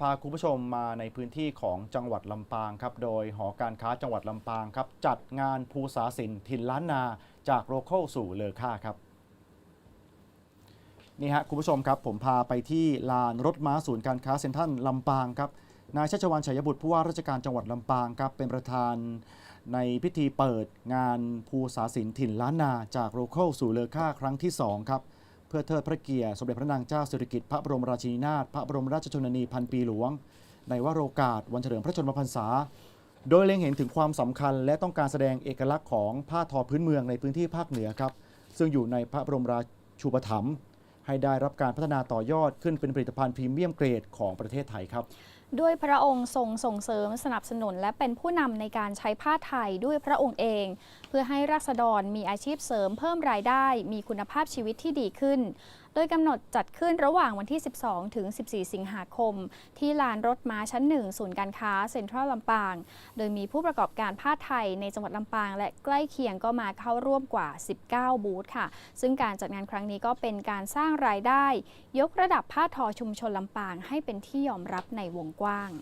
พาคุณผู้ชมมาในพื้นที่ของจังหวัดลำปางครับ โดยหอการค้าจังหวัดลำปางครับ จัดงานภูษาสินถิ่นล้านนาจากโลเคอลสู่เลอค่าครับนี่ฮะคุณผู้ชมครับ ผมพาไปที่ลานรถม้าศูนย์การค้าเซ็นทรัลลำปางครับนายชัชวานชัยบุตรผู้ว่าราชการจังหวัดลำปางครับเป็นประธานในพิธีเปิดงานภูษาสินถิ่นล้านนาจากโลเคอลสู่เลอค่าครั้งที่สองครับ เพื่อเทิดพระเกียรติสมเด็จพระนางเจ้าสิริกิติ์พระบรมราชินีนาถพระบรมราชชนนีพันปีหลวง ในวโรกาสวันเฉลิมพระชนมพรรษา โดยเล็งเห็นถึงความสำคัญและต้องการแสดงเอกลักษณ์ของผ้าทอพื้นเมืองในพื้นที่ภาคเหนือครับ ซึ่งอยู่ในพระบรมราชูปถัมภ์ให้ได้รับการพัฒนาต่อยอดขึ้นเป็นผลิตภัณฑ์พรีเมียมเกรดของประเทศไทยครับ ด้วยพระองค์ทรงส่งเสริมสนับสนุน และเป็นผู้นำในการใช้ผ้าไทยด้วยพระองค์เอง เพื่อให้ราษฎรมีอาชีพเสริมเพิ่มรายได้ มีคุณภาพชีวิตที่ดีขึ้นโดยกำหนดจัดขึ้นระหว่างวันที่ 12 ถึง 14 สิงหาคม ที่ลานรถม้าชั้น 1 ศูนย์การค้าเซ็นทรัลลำปาง โดยมีผู้ประกอบการผ้าไทยในจังหวัดลำปาง และใกล้เคียงก็มาเข้าร่วมกว่า 19 บูธค่ะ ซึ่งการจัดงานครั้งนี้ก็เป็นการสร้างรายได้ ยกระดับผ้าทอชุมชนลำปางให้เป็นที่ยอมรับในวงกว้าง